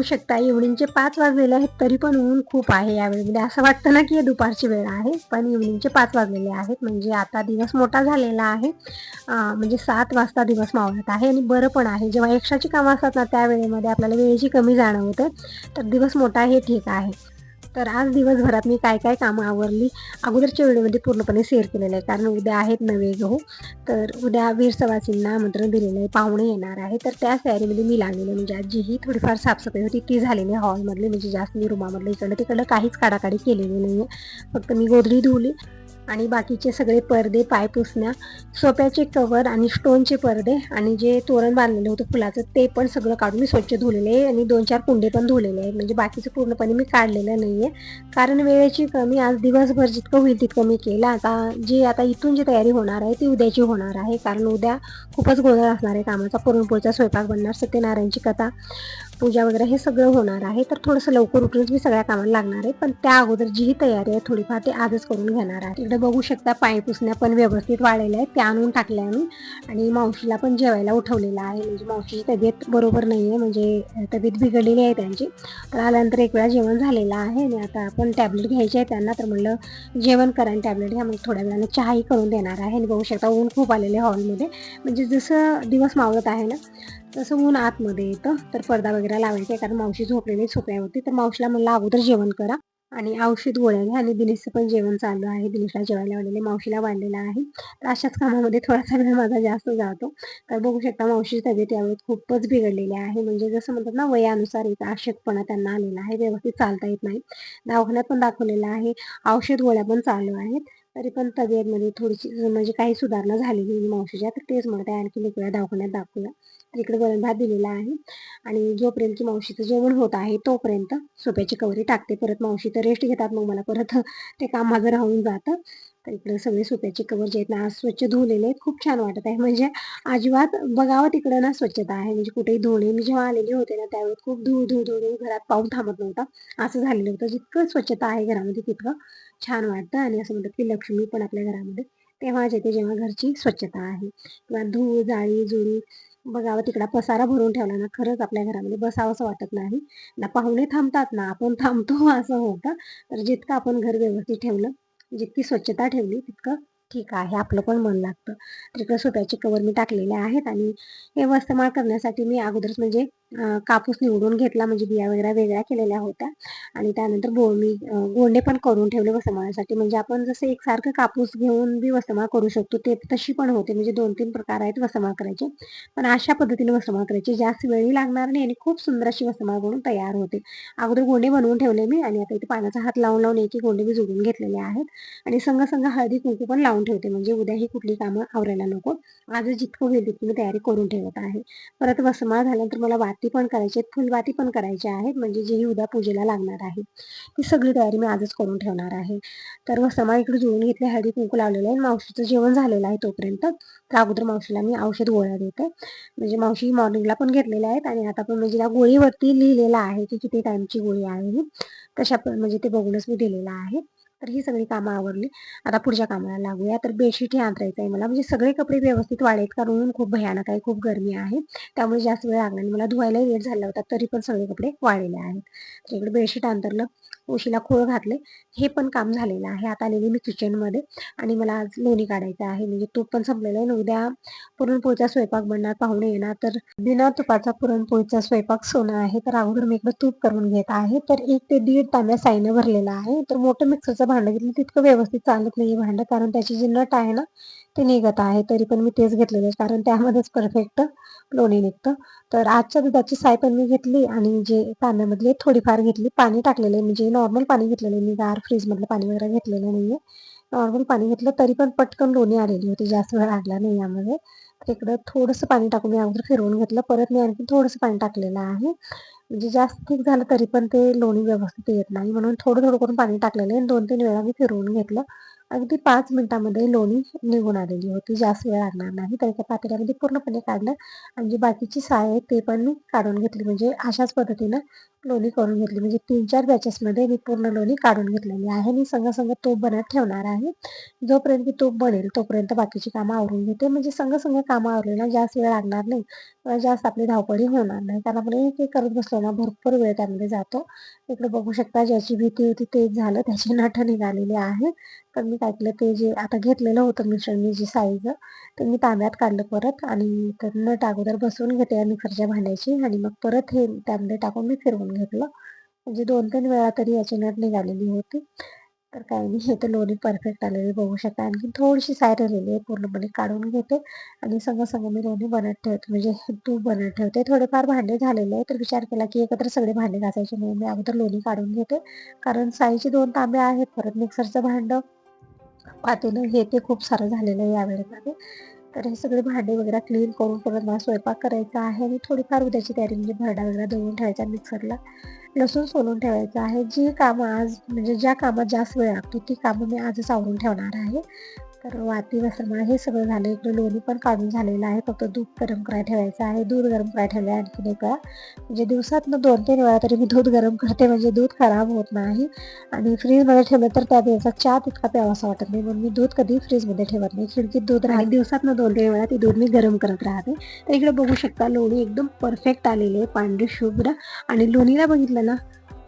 बघू शकता इव्हनिंगचे पाच वाजलेले आहेत तरी पण ऊन खूप आहे यावेळेमध्ये म्हणजे असं वाटतं ना की हे दुपारची वेळ आहे पण इव्हनिंगचे पाच वाजलेले आहेत. म्हणजे आता दिवस मोठा झालेला आहे. म्हणजे सात वाजता दिवस मावळत आहे आणि बरं पण आहे. जेव्हा एक्स्ट्राची कामं असतात ना त्या वेळेमध्ये आपल्याला वेळेची कमी जाणवते. तर दिवस मोठा हे ठीक आहे. तर आज दिवसभरात मी काय काय कामं आवरली अगोदरच्या व्हिडिओमध्ये पूर्णपणे शेअर केलेलं आहे. कारण उद्या आहेत नवे गहू. तर उद्या वीर सवासींना आमंत्रण दिलेलं आहे. पाहुणे येणार आहे. तर त्या तयारीमध्ये मी लागलेले म्हणजे आजी ही थोडीफार साफसफाई होती. ती झालेली आहे. हॉलमधली म्हणजे जास्त मी रूमामधलं इकडं तिकडं काहीच काढाकाडी केलेली नाही आहे फक्त मी गोधडी धुवली. आणि बाकीचे सगळे पडदे पाय पुसण्या सोप्याचे कवर आणि स्टोनचे पडदे आणि जे तोरण बांधलेलं होतं फुलाचं ते पण सगळं काढून मी स्वच्छ धुलेले आहे आणि दोन चार कुंडे पण धुलेले आहेत. म्हणजे बाकीचं पूर्णपणे मी काढलेलं नाही आहे कारण वेळेची कमी आज दिवसभर जितकं होईल तितकं मी केलं. आता जी आता इथून जी तयारी होणार आहे ती उद्याची होणार आहे. कारण उद्या खूपच गोंधळ असणार आहे कामाचा. पुरणपोळीचा स्वयंपाक बनणार सत्यनारायणची कथा पूजा वगैरे हे सगळं होणार आहे. तर थोडंसं लवकर उठूनच मी सगळ्या कामाला लागणार आहे. पण त्या अगोदर जी ही तयारी आहे थोडीफार ते आजच करून घेणार आहे. बघू शकता पाय पुसण्या पण व्यवस्थित वाढलेल्या आहेत त्या आणून टाकल्या आम्ही. आणि मावशीला पण जेवायला उठवलेलं आहे. म्हणजे मावशीची तब्येत बरोबर नाही आहे म्हणजे तब्येत बिघडलेली आहे त्यांची. तर आल्यानंतर एक वेळा जेवण झालेलं आहे आणि आता आपण टॅबलेट घ्यायचे आहे त्यांना तर म्हणलं जेवण करा आणि टॅबलेट घ्या. मग थोड्या वेळाने चहाही करून देणार आहे. आणि बघू शकता ऊन खूप आलेले हॉलमध्ये. म्हणजे जसं दिवस मावळत आहे ना तसं ऊन आतमध्ये येतं. तर पडदा वगैरे लावायचा आहे कारण मावशी झोपलेली सोप्यावरती तर मावशीला म्हणलं अगोदर जेवण करा. आणि औषध गोळ्या घ्या. आणि दिनेशचं पण जेवण चालू आहे. दिनेशला जेवायला वाढलेले मावशीला वाढलेलं आहे. तर अशाच कामामध्ये थोडासा वेळ माझा जास्त जातो. तर बघू शकता मावशीची तब्येत यावेळी खूपच बिघडलेली आहे. म्हणजे जसं म्हणतात ना वयानुसार एक आशकपणा त्यांना आलेला आहे. व्यवस्थित चालता येत नाही. दवाखान्यात पण दाखवलेला आहे. औषध गोळ्या पण चालू आहेत. तरी पण तब्येतमध्ये थोडीशी म्हणजे काही सुधारणा झालेली मावशीच्या. तर तेच म्हणत आहे आणखी एक वेळा दवाखान्यात दाखवूया. इकडे वरण भात दिलेला आहे. आणि जोपर्यंत की मावशीचं जेवण होत आहे तोपर्यंत सोप्याची कवरी टाकते. परत मावशी तर रेस्ट घेतात मग मला परत ते काम माझं राहून जातं. तर इकडे सगळे सोप्याची कवर जे आहेत ना आज स्वच्छ धुवलेले आहेत. खूप छान वाटत आहे. म्हणजे अजिबात बघावं तिकडं ना स्वच्छता आहे. म्हणजे कुठेही धुणे मी जेव्हा आलेली होते ना त्यावेळेस खूप धूळ धूळ धुळ घरात पाऊल थांबत नव्हता. असं झालेलं होतं. जितकं स्वच्छता आहे घरामध्ये तितकं छान वाटतं. आणि असं म्हणतात की लक्ष्मी पण आपल्या घरामध्ये तेव्हाच येते जेव्हा घरची स्वच्छता आहे. किंवा धूळ जाळी जुळी बघावं तिकडा पसारा भरून ठेवला ना खरंच आपल्या घरामध्ये बसावं असं वाटत नाही. ना पाहुणे थांबतात ना आपण थांबतो असं होतं. तर जितकं आपण घर व्यवस्थित ठेवलं जितकी स्वच्छता ठेवली तितकं ठीक आहे आपलं पण मन लागतं. तिकडं सोप्याचे कवर मी टाकलेले आहेत आणि हे वस्तमाळ करण्यासाठी मी अगोदरच म्हणजे कापूस निवडून घेतला म्हणजे बिया वगैरे वेगळ्या केलेल्या होत्या. आणि त्यानंतर बो मी गोंडे पण करून ठेवले वसमाळासाठी. म्हणजे आपण जसं एकसारखं कापूस घेऊन बी वसमाळ करू शकतो ते तशी पण होते. म्हणजे दोन तीन प्रकार आहेत वसमाळ करायचे. पण अशा पद्धतीने वसमाळ करायची. जास्त वेळही लागणार नाही आणि खूप सुंदर अशी वसमाळ करून तयार होते. अगोदर गोंडे बनवून ठेवले मी आणि आता इथे पाण्याचा हात लावून लावून एक गोंडे मी जोडून घेतलेले आहेत. आणि संघ संघ हळदी कुंकू पण लावून ठेवते. म्हणजे उद्या ही कुठली कामं आवरायला नको. आज जितकं होईल तितकी मी तयारी करून ठेवत आहे. परत वसमाळ झाल्यानंतर मला आरती पण करायची आहेत फुलवाती पण करायची आहेत. म्हणजे जी ही उद्या पूजेला लागणार आहे. ती सगळी तयारी मी आजच करून ठेवणार आहे. तर वसमाळ इकडे जुळून घेतले हळदी कुंकू लावलेलं आहे मावशीचं जेवण झालेलं आहे तोपर्यंत. तर अगोदर मावशीला मी औषध गोळ्या देते. म्हणजे मावशी मॉर्निंगला पण घेतलेल्या आहेत. आणि आता पण म्हणजे त्या गोळीवरती लिहिलेलं आहे की किती टाईमची गोळी आहे ही तशा पण म्हणजे ते बघूनच मी दिलेलं आहे. तर ही सगळी कामं आवरली. आता पुढच्या कामाला लागूया. तर बेडशीट हे अंतरायचं आहे मला. म्हणजे सगळे कपडे व्यवस्थित वाढेल कारण ऊन खूप भयानक आहे. खूप गरमी आहे. त्यामुळे जास्त वेळ लागला आणि मला धुवायलाही वेळ झाला होता. तरी पण सगळे कपडे वाढलेले आहेत. तर इकडे बेडशीट अंतरलं उशीला खोळ घातले हे पण काम झालेलं आहे. आता आलेली मी किचनमध्ये आणि मला आज लोणी काढायचं आहे. म्हणजे तूप पण संपलेलं आहे. उद्या पुरणपोळीचा स्वयंपाक बनणार पाहुणे येणार. तर बिना तुपाचा पुरणपोळीचा स्वयंपाक सोनं आहे. तर अगोदर मी इकडे तूप करून घेत आहे. तर एक ते दीड तांब्या साईनं भरलेला आहे. तर मोठं मिक्सरचं भांडं घेतलं. तितकं व्यवस्थित चालत नाही भांडं. कारण त्याची जी नट आहे ना ते निघत आहे. तरी पण मी तेच घेतलेलं आहे. कारण त्यामध्येच परफेक्ट लोणी निघतं. तर आजच्या दुधाची साय पण मी घेतली आणि जे पाण्यामधले थोडीफार घेतली पाणी टाकलेलं आहे. म्हणजे नॉर्मल पाणी घेतलेलं आहे. मी गार फ्रीजमधलं पाणी वगैरे घेतलेलं नाही आहे नॉर्मल पाणी घेतलं तरी पण पटकन लोणी आलेली होती. जास्त वेळ लागला नाही यामध्ये. तर इकडं थोडंसं पाणी टाकून मी अगोदर फिरवून घेतलं. परत मी आणखी थोडंसं पाणी टाकलेलं आहे. म्हणजे जास्त ठीक झालं तरी पण ते लोणी व्यवस्थित येत नाही. म्हणून थोडं थोडं करून पाणी टाकलेलं आहे. दोन तीन वेळा मी फिरवून घेतलं. अगदी पाच मिनिटामध्ये लोणी निघून आलेली होती. जास्त वेळ लागणार नाही. तर एका पातेल्यामध्ये पूर्णपणे काढलं आणि जी बाकीची साय आहे ते पण मी काढून घेतली. म्हणजे अशाच पद्धतीनं लोणी करून घेतली. म्हणजे तीन चार बॅचेसमध्ये मी पूर्ण लोणी काढून घेतलेली आहे. आणि संघ संग तूप बनत ठेवणार आहे. जोपर्यंत की तूप बनेल तोपर्यंत बाकीची कामं आवरून घेते. म्हणजे संघ संघ कामं आवरली ना जास्त वेळ लागणार नाही. जास्त आपली धावपळी होणार नाही. कारण आपण एक एक करत बसलो ना भरपूर वेळ त्यामध्ये जातो. इकडे बघू शकता ज्याची भीती होती तेच झालं. त्याची नाटं निघालेली आहे. तर मी काय केलं ते जे आता घेतलेलं होतं मिश्रण जी साईज ते मी तांब्यात काढलं परत. आणि तर नट अगोदर बसवून घेते मिक्सरच्या भांड्याची. आणि मग परत हे त्यामध्ये टाकून मी फिरवून घेतलं. म्हणजे दोन तीन वेळा तरी याची नट निघालेली होती. तर काही नाही हे तर लोणी परफेक्ट आलेली बघू शकता. आणखी थोडीशी साय राहिलेली आहे पूर्णपणे काढून घेते. आणि संग संग मी लोणी बनत ठेवते. म्हणजे तूप बनत ठेवते. थोडेफार भांडे झालेले आहे तर विचार केला की एकत्र सगळे भांडे घासायचे म्हणून मी अगोदर लोणी काढून घेते. कारण साईचे दोन तांबे आहेत. परत मिक्सरचं भांडं पातेलं हे ते खूप सारं झालेलं आहे यावेळेमध्ये तर हे सगळे भांडे वगैरे क्लीन करून परत मला स्वयंपाक करायचा आहे. आणि थोडीफार उद्याची तयारी म्हणजे भरडा वगैरे धुवून ठेवायचा मिक्सरला लसूण सोलून ठेवायचं आहे. जी कामं आज म्हणजे ज्या कामात जास्त वेळ लागतो ती कामं मी आजच आवरून ठेवणार आहे. तर वाती वसरमा हे सगळं झालं. इकडे लोणी पण काढून झालेलं आहे. फक्त दूध गरम करायला ठेवायचं आहे. दूध गरम करायला ठेवलं आहे आणखीन एक वेळा. म्हणजे दिवसातनं दोन तीन वेळा तरी मी दूध गरम करते. म्हणजे दूध खराब होत नाही. आणि फ्रीजमध्ये ठेवलं तर त्या दिवसात चहा तितका प्यावासा वाटत नाही. म्हणून मी दूध कधी फ्रीजमध्ये ठेवत नाही. खिडकीत दूध राहते दिवसातनं दोन तीन वेळा ती दूध मी गरम करत राहते. तर इकडे बघू शकता लोणी एकदम परफेक्ट आलेली आहे. पांढरी शुभ्र. आणि लोणीला बघितलं ना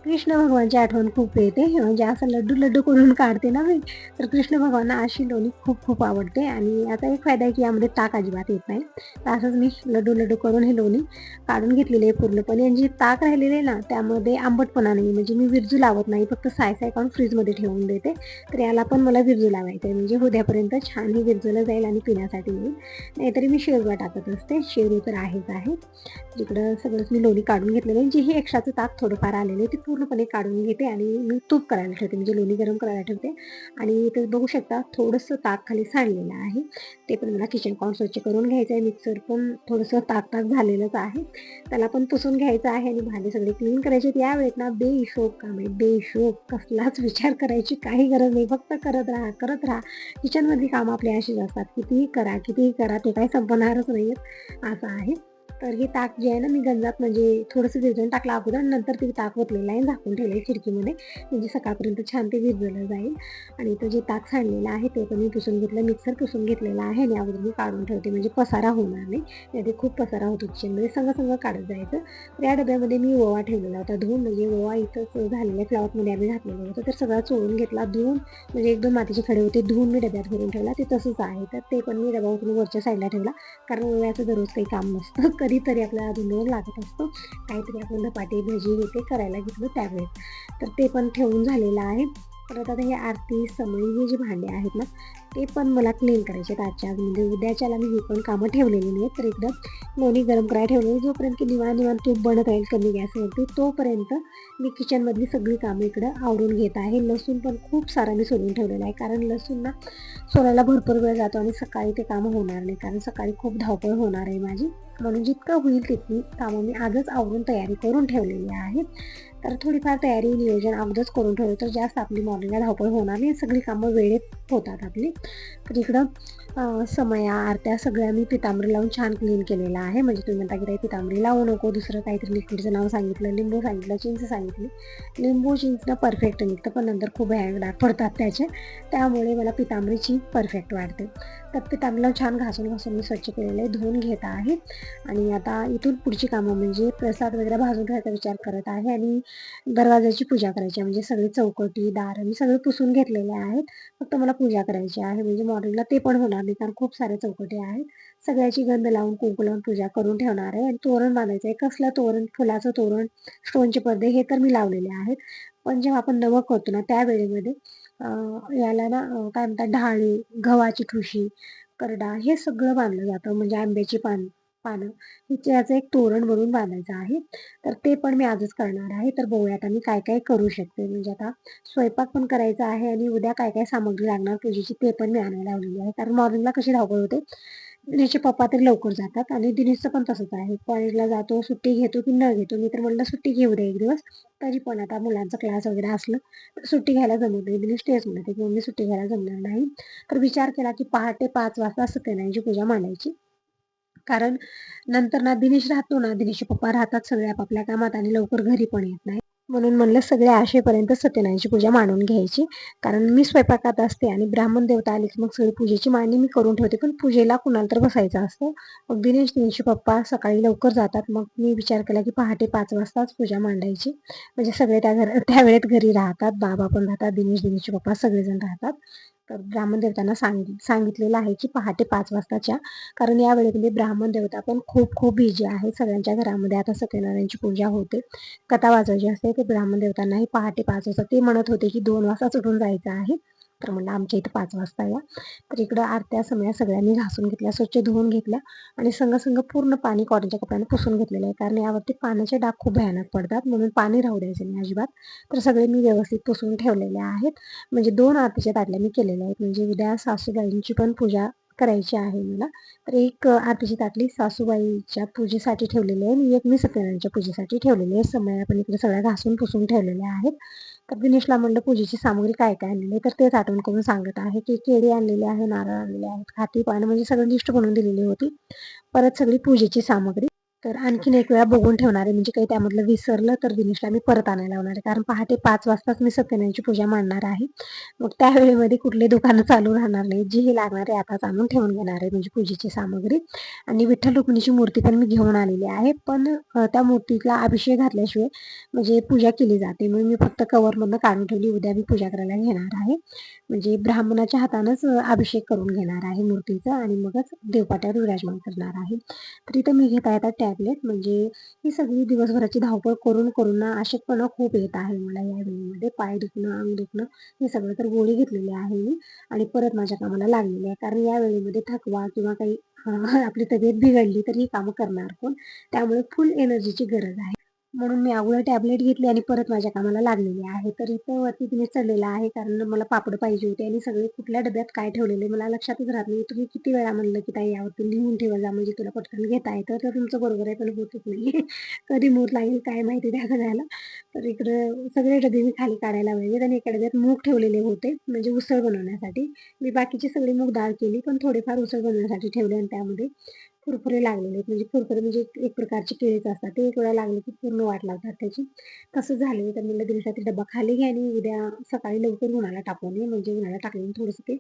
कृष्ण भगवानची आठवण खूप येते. म्हणजे असं लड्डू लड्डू करून काढते ना मी तर कृष्ण भगवानना अशी लोणी खूप खूप आवडते. आणि आता एक फायदा आहे की यामध्ये ताक अजिबात येत नाही. तर असंच मी लड्डू लड्डू करून हे लोणी काढून घेतलेले आहे पूर्णपणे. आणि जे ताक राहिलेले आहे ना त्यामध्ये आंबटपणा नाही. म्हणजे मी विरजू लावत नाही. फक्त साय साय काढून फ्रीजमध्ये ठेवून देते. तर याला पण मला विरजू लावायचं आहे. म्हणजे उद्यापर्यंत छान ही विरजूला जाईल आणि पिण्यासाठी येईल. नाहीतरी मी शेरवा टाकत असते. शेरू तर आहेच आहे. तिकडं सगळंच मी लोणी काढून घेतलेलं आहे. जे हे एक्स्ट्राचं ताक थोडंफार आलेलं आहे ते पूर्णपणे काढून घेते आणि मी तूप करायला ठेवते म्हणजे लोणी गरम करायला ठेवते. आणि इथे बघू शकता थोडंसं ताक खाली सांडलेलं आहे. ते पण मला किचन कॉन स्वच्छ करून घ्यायचं आहे मिक्सर पण थोडंसं ताक ताक झालेलंच आहे. त्याला पण पुसून घ्यायचं आहे आणि भांडे सगळे क्लीन करायचे या वेळेत ना बेहिशोब काम आहे. बेहिशोब कसलाच विचार करायची काही गरज नाही. फक्त करत राहा करत राहा. किचनमधली कामं आपली अशीच असतात. कितीही करा कितीही करा ते काही संपणारच नाही आहेत असं आहे. तर हे ताक जे आहे ना मी गंजात म्हणजे थोडंसं भिजवून टाकलं अगोदर नंतर ते ताक ओतलेलं आहे झाकून ठेवलं आहे खिडकीमध्ये. म्हणजे सकाळपर्यंत छान ते विरजलं जाईल. आणि तो जे ताक सांडलेलं आहे ते पण मी पुसून घेतलं मिक्सर पुसून घेतलेलं आहे आणि अगोदर मी काढून ठेवते. म्हणजे पसारा होणार नाही. त्यामध्ये खूप पसारा होतो किचनमध्ये संग संग काढत जायचं. तर या डब्यामध्ये मी ओवा ठेवलेला होता धुवून म्हणजे ओवा इथंच झालेल्या फ्लॉटमध्ये आम्ही घातलेलं होतं. तर सगळा चोळून घेतला धुवून म्हणजे एक दोन मातीचे खडे होते धुवून मी डब्यात भरून ठेवला. ते तसंच आहे. तर ते पण मी डबा उतरून वरच्या साईडला ठेवला. कारण ओव्याचं दररोज काही काम नसतं. कधीतरी आपल्याला धुंडवून लागत असतो काहीतरी आपण धपाटे भजी हे ते करायला घेतलं त्यावेळेस. तर ते पण ठेवून झालेलं आहे. परत आता हे आरती समळी हे जे भांडे आहेत ना ते पण मला क्लीन करायचे आहेत आजच्या म्हणजे उद्याच्याला मी ही पण कामं ठेवलेली नाहीत तर एकदम लोणी गरम करायला ठेवलेली. जोपर्यंत की निवाण निवाण तूप बनत राहील कमी गॅसवरती तोपर्यंत मी किचनमधली सगळी कामं इकडं आवरून घेत आहे. लसूण पण खूप सारा मी सोलून ठेवलेला आहे. कारण लसूण ना सोलायला भरपूर वेळ जातो आणि सकाळी ते कामं होणार नाही. कारण सकाळी खूप धावपळ होणार आहे माझी. म्हणून जितकं होईल तितकी कामं मी आजच आवरून तयारी करून ठेवलेली आहे. तर थोडीफार तयारी नियोजन अगोदरच करून ठेवलं तर जास्त आपली मॉर्निंगला धावपळ होणार नाही. सगळी कामं वेळेत होतात आपली. तर इकडं समया आरत्या सगळ्या मी पितांबरी लावून छान क्लीन केलेलं आहे. म्हणजे तुम्ही म्हणता की ताई पितांबरी लावू नको दुसरं काहीतरी लिक्विडचं नाव सांगितलं लिंबू सांगितलं चिंच सांगितली. लिंबू चिंचनं परफेक्ट निघतं पण नंतर खूप हँग डाग पडतात त्याचे. त्यामुळे मला पितांबरीची परफेक्ट वाटते. तर पितांबरीला छान घासून घासून मी स्वच्छ केलेलं आहे धुवून घेत आहे. आणि आता इथून पुढची कामं म्हणजे प्रसाद वगैरे भाजून घ्यायचा विचार करत आहे आणि दरवाजाची पूजा करायची आहे. म्हणजे सगळी चौकटी दार मी सगळे पुसून घेतलेले आहेत. फक्त मला पूजा करायची आहे. म्हणजे मॉर्निंगला ते पण होणार नाही कारण खूप सारे चौकटी आहेत. सगळ्याची गंध लावून कुंकू लावून पूजा करून ठेवणार आहे. आणि तोरण बांधायचं आहे. कसलं तोरण? फुलाचं तोरण स्टोनचे पडदे हे तर मी लावलेले आहेत. पण जेव्हा आपण नवक करतो ना त्या वेळेमध्ये याला ना काय म्हणतात ढाळी गव्हाची ठुशी करडा हे सगळं बांधलं जातं. म्हणजे आंब्याची पान पानं याचं एक तोरण बनवून बांधायचं आहे. तर ते पण मी आजच करणार आहे. तर बघूया आता मी काय काय करू शकते. म्हणजे आता स्वयंपाक पण करायचा आहे आणि उद्या काय काय सामग्री लागणार पूजेची ते पण मी आणायला लावलेली आहे. कारण मॉर्निंगला कशी धावपळ होते? दिनेशचे पप्पा तरी लवकर जातात आणि दिनेशचं पण तसंच आहे. कॉलेजला जातो सुट्टी घेतो की न घेतो मी तर म्हणलं सुट्टी घेऊ दे एक दिवस. तरी पण आता मुलांचा क्लास वगैरे असलं तर सुट्टी घ्यायला जमत नाही. दिनेश तेच म्हणते की मम्मी सुट्टी घ्यायला जमणार नाही. तर विचार केला की पहाटे पाच वाजता सत्यनारायणची पूजा मांडायची. कारण नंतर ना दिनेश राहतो ना दिनेशचे पप्पा राहतात सगळे आपापल्या कामात आणि लवकर घरी पण येत नाही म्हणून म्हणलं सगळ्या आशेपर्यंत सत्यनारायणची पूजा मांडून घ्यायची. कारण मी स्वयंपाकात असते आणि ब्राह्मण देवता आली की मग सगळी पूजेची मांडणी मी करून ठेवते. पण पूजेला कुणाला तर बसायचं असतं. मग दिनेश दिनेशचे पप्पा सकाळी लवकर जातात. मग मी विचार केला की पहाटे पाच वाजताच पूजा मांडायची. म्हणजे सगळे त्या घर त्या वेळेत घरी राहतात. बाबा पण राहतात. दिनेश दिनेशचे पप्पा सगळेजण राहतात. ब्राह्मण देवतांना सांग सांगितलेलं आहे की पहाटे पाच वाजताच्या कारण या वेळेमध्ये ब्राह्मण देवता पण खूप खूप बिजी आहे सगळ्यांच्या घरामध्ये. आता सत्यनारायणची पूजा होते. कथा वाजवायची असते ते ब्राह्मण देवतांनाही पहाटे पाच वाजता ते म्हणत होते की दोन वाजता उठून जायचं आहे. तर म्हणलं आमच्या इथं पाच वाजता या. तर इकडं आरत्या समया सगळ्यांनी घासून घेतल्या स्वच्छ धुवून घेतल्या आणि संग संग पूर्ण पाणी कॉटनच्या कपड्याने पुसून घेतलेलं आहे. कारण यावरती पाण्याचे डाग खूप भयानक पडतात म्हणून पाणी राहू द्यायचं नाही अजिबात. तर सगळे मी व्यवस्थित पुसून ठेवलेले आहेत. म्हणजे दोन आरतीच्या ताटल्या मी केलेल्या आहेत. म्हणजे उद्या सासूबाईंची पण पूजा करायची आहे मला. तर एक आरतीची ताटली सासूबाईच्या पूजेसाठी ठेवलेली आहे आणि एक मी सत्यनारायणच्या पूजेसाठी ठेवलेली आहे. समय पण इकडे सगळ्या घासून पुसून ठेवलेल्या आहेत. तर दिनेशला म्हणलं पूजेची सामग्री काय काय आणलेली तर तेच आठवण करून सांगत आहे की केळी आणलेली आहे नारळ आणलेले आहेत खाती पानं म्हणजे सगळं लिस्ट बनवून दिलेली होती. परत सगळी पूजेची सामग्री. तर आणखीन एक वेळा बघून ठेवणार आहे. म्हणजे काही त्यामधलं विसरलं तर दिनेशला मी परत आणायला लावणार आहे. कारण पहाटे पाच वाजताच मी सत्यनारायणची पूजा मांडणार आहे. मग त्या वेळेमध्ये कुठले दुकानं चालू राहणार नाही. जी ही लागणार आहे आताच आणून ठेवून घेणार आहे म्हणजे पूजेची सामग्री. आणि विठ्ठल रुक्मिणीची मूर्ती पण मी घेऊन आलेली आहे. पण त्या मूर्तीला अभिषेक घातल्याशिवाय म्हणजे पूजा केली जाते. म्हणून मी फक्त कवरमधनं काढून ठेवली. उद्या मी पूजा करायला घेणार आहे. म्हणजे ब्राह्मणाच्या हातानंच अभिषेक करून घेणार आहे मूर्तीचा. आणि मगच देवपाट्यावर विराजमान करणार आहे. तर इथं मी घेता येतात टॅबलेट म्हणजे ही सगळी दिवसभराची धावपळ करून करून ना अशक्तपणा खूप येत आहे मला या वेळेमध्ये. पाय दुखणं अंग दुखणं हे सगळं तर गोळी घेतलेली आहे मी आणि परत माझ्या कामाला लागलेली आहे. कारण या वेळेमध्ये थकवा किंवा काही आपली तब्येत बिघडली तर ही कामं करणार कोण? त्यामुळे फुल एनर्जीची गरज आहे. म्हणून मी अगोदर टॅबलेट घेतली आणि परत माझ्या कामाला लागलेली आहे. तर इथं वरती तुम्ही चढलेला आहे कारण मला पापड पाहिजे होते आणि सगळे कुठल्या डब्यात काय ठेवलेले मला लक्षातच राहत नाही. तुम्ही किती वेळा म्हणलं की ताई यावरती लिहून ठेवा जा म्हणजे तुला पटकन घेता येतं. तर तुमचं बरोबर आहे पण होतच नाही. कधी मूर लागेल काय माहिती द्या सगळ्याला. तर इकडं सगळे डबे मी खाली काढायला पाहिजे आणि एका डब्यात मूग ठेवलेले होते म्हणजे उसळ बनवण्यासाठी. मी बाकीची सगळी मूग डाळ केली पण थोडेफार उसळ बनवण्यासाठी ठेवले आणि त्यामध्ये फुरफुरे लागलेले आहेत. म्हणजे फुरफुरे म्हणजे एक प्रकारचे केळीच असतात. ते एक वेळा लागले की पूर्ण वाट लावतात त्याची. तसं झालं तर म्हणलं दिवसातील डबा खाली घ्या आणि उद्या सकाळी लवकर उन्हाला टाकून नये म्हणजे उन्हाला टाकल्याने थोडंसं ते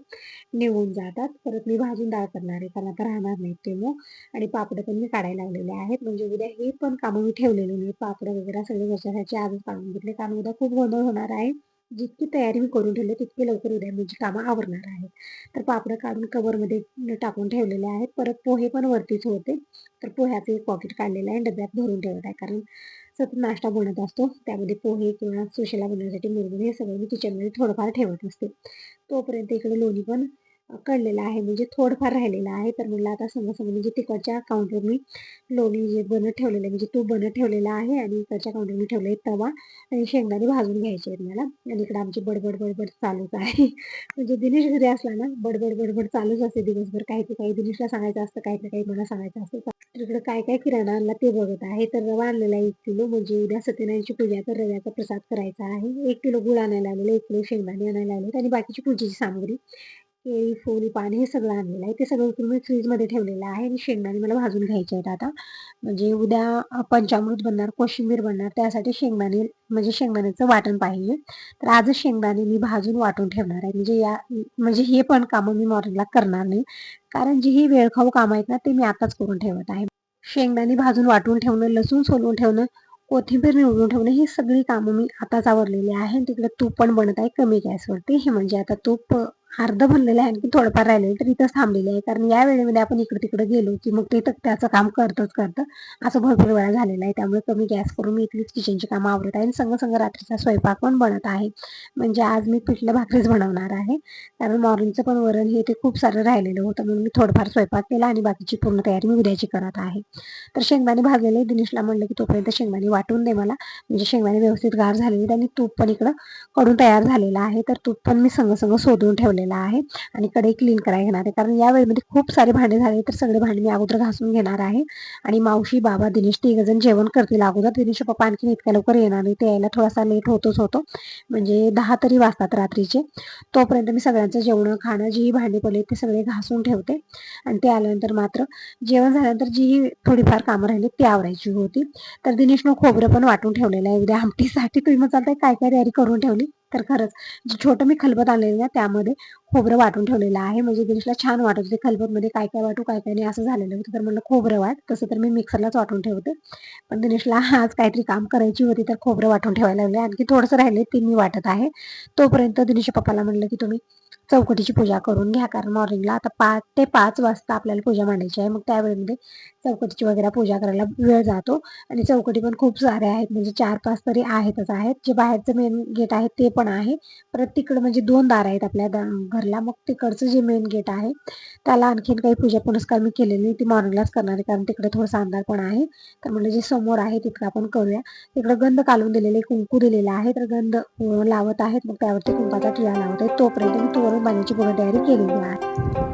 निघून जातात. परत मी भाजून डाळ करणार आहे. कारण आता राहणार नाहीत ते मग. आणि पापडं पण मी काढायला लागलेले आहेत. म्हणजे उद्या हे पण कामं मी ठेवलेले नाही. पापडं वगैरे सगळे वर्षासाठी आजच काढून घेतले. कारण उद्या खूप गोंधळ होणार आहे. जितकी तयारी मी करून ठेवली तितकी लवकर उद्या म्हणजे कामं आवरणार आहेत तर पापडं काढून कवरमध्ये टाकून ठेवलेले आहेत. परत पोहे पण वरतीच होते. तर पोह्याचं एक पॉकेट काढलेलं आहे डब्यात भरून ठेवत आहे. कारण सतत नाश्ता बनत असतो. त्यामध्ये पोहे किंवा सुशेला बनवण्यासाठी मुरमुरे हे सगळं मी किचनमध्ये थोडंफार ठेवत असते. तोपर्यंत इकडे लोणी पण कळलेलं आहे. म्हणजे थोडंफार राहिलेलं आहे. तर म्हणलं आता समजा समजा म्हणजे तिकडच्या काउंटर मी लोणी जे बनत ठेवलेलं आहे म्हणजे तूप बनत ठेवलेलं आहे आणि इकडच्या काउंटर मी ठेवले तवा आणि शेंगदाणे भाजून घ्यायचे आहेत मला. आणि इकडे आमची बडबड बडबड चालूच आहे. म्हणजे दिनेश घरी असला ना बडबड बडबड चालूच असते दिवसभर. काही ते काही दिनेशला सांगायचं असतं काही काही मला सांगायचं असतं. तर इकडे काय काय किराणा आणला ते बघत आहे. तर रवा आणलेला आहे एक किलो. म्हणजे उद्या सत्यनारायणची पूजा तर रव्याचा प्रसाद करायचा आहे. एक किलो गुळ आणायला आलेला एक किलो शेंगदाणे आणायला आले आणि बाकीची पूजेची सामग्री. केळी फुल पाणी हे सगळं आणलेलं आहे. ते सगळं उतरून मी फ्रीजमध्ये ठेवलेलं आहे आणि शेंगदाणे मला भाजून घ्यायचे आहेत आता. म्हणजे उद्या पंचामृत बनणार कोशिंबीर बनणार त्यासाठी शेंगदाणे म्हणजे शेंगदाण्याचं वाटण पाहिजे. तर आजच शेंगदाणे मी भाजून वाटून ठेवणार आहे. म्हणजे या म्हणजे हे पण कामं मी मॉर्निंगला करणार नाही. कारण जी ही वेळखाऊ कामं आहेत ना ते मी आताच करून ठेवत आहे. शेंगदाणे भाजून वाटून ठेवणं लसूण सोलून ठेवणं कोथिंबीर निवडून ठेवणं ही सगळी कामं मी आताच आवरलेली आहे. तिकडे तूप पण बनत आहे कमी गॅसवरती. हे म्हणजे आता तूप अर्ध भरलेलं आहे आणखी थोडंफार राहिलेलं तर इथंच थांबलेलं आहे. कारण या वेळेमध्ये आपण इकडे तिकडे गेलो की मग ते तर त्याचं काम करतच करतं. असं भरपूर वेळा झालेलं आहे. त्यामुळे कमी गॅस करून मी इथलीच किचनची कामं आवडत आहे. आणि संग संग रात्रीचा स्वयंपाक पण बनत आहे. म्हणजे आज मी पिठलं भाकरीच बनवणार आहे. कारण मॉर्निंगचं पण वरण हे ते खूप सारं राहिलेलं होतं. म्हणून मी थोडंफार स्वयंपाक केला आणि बाकीची पूर्ण तयारी मी उद्याची करत आहे. तर शेंगदाणे भाजलेले दिनेशला म्हणलं की तोपर्यंत शेंगदाणे वाटून दे मला. म्हणजे शेंगदाणे व्यवस्थित गार झालेली आणि तूप पण इकडं कडून तयार झालेलं आहे. तर तूप पण मी संग संग शोधून ठेवले झालेला आहे. आणि कढई क्लीन करायला घेणार आहे. कारण या वेळेमध्ये म्हणजे खूप सारे भांडे झाले तर सगळे भांडे मी अगोदर घासून घेणार आहे. आणि मावशी बाबा दिनेश तिघजण जेवण करतील अगोदर. दिनेश पप्पा आणखी इतक्या लवकर येणार नाही. ते यायला थोडासा लेट होतोच होतो. म्हणजे दहा तरी वाजतात रात्रीचे. तोपर्यंत मी सगळ्यांचं जेवण खाणं जी भांडी पडले ते सगळे घासून ठेवते. आणि ते आल्यानंतर मात्र जेवण झाल्यानंतर जी थोडीफार कामं राहिली ती आवरायची होती. तर दिनेशनं खोबरं पण वाटून ठेवलेलं आहे. उद्या आमटीसाठी. तुम्ही मग चालताय काय काय तयारी करून ठेवली? तर खरंच जे छोटं मी खलबत आणलेलं ना त्यामध्ये खोबरं वाटून ठेवलेलं आहे. म्हणजे दिनेशला छान वाटत होते खलबतमध्ये काय काय वाटू काय काय नाही असं झालेलं होतं. तर म्हणलं खोबरं वाट तसं तर मी मिक्सरलाच वाटून ठेवते. पण दिनेशला आज काहीतरी काम करायची होती तर खोबरं वाटून ठेवायला लागले. आणखी थोडंसं राहिले ते मी वाटत आहे. तोपर्यंत दिनेश पप्पाला म्हणलं की तुम्ही चौकटीची पूजा करून घ्या. कारण मॉर्निंगला आता पाच ते पाच वाजता आपल्याला पूजा मांडायची आहे. मग त्यावेळेमध्ये चौकटीची वगैरे पूजा करायला वेळ जातो. आणि चौकटी पण खूप सारे आहेत. म्हणजे चार पाच तरी आहेतच आहेत. जे बाहेरचं मेन गेट आहे ते पण आहे. परत तिकडं म्हणजे दोन दार आहेत आपल्या घरला. मग तिकडचं जे मेन गेट आहे त्याला आणखीन काही पूजा पुरस्कार मी केलेली नाही. ती मॉर्निंगलाच करणार आहे. कारण तिकडे थोडंसं अंधार पण आहे. तर म्हणजे जे समोर आहे तिकडं आपण करूया. तिकडं गंध काढून दिलेले कुंकू दिलेला आहे. तर गंध लावत आहेत. मग त्यावरती कुंकाचा टिळा लावत आहे तोपर्यंत मी तोरण बांधण्याची पूर्ण तयारी केलेली आहे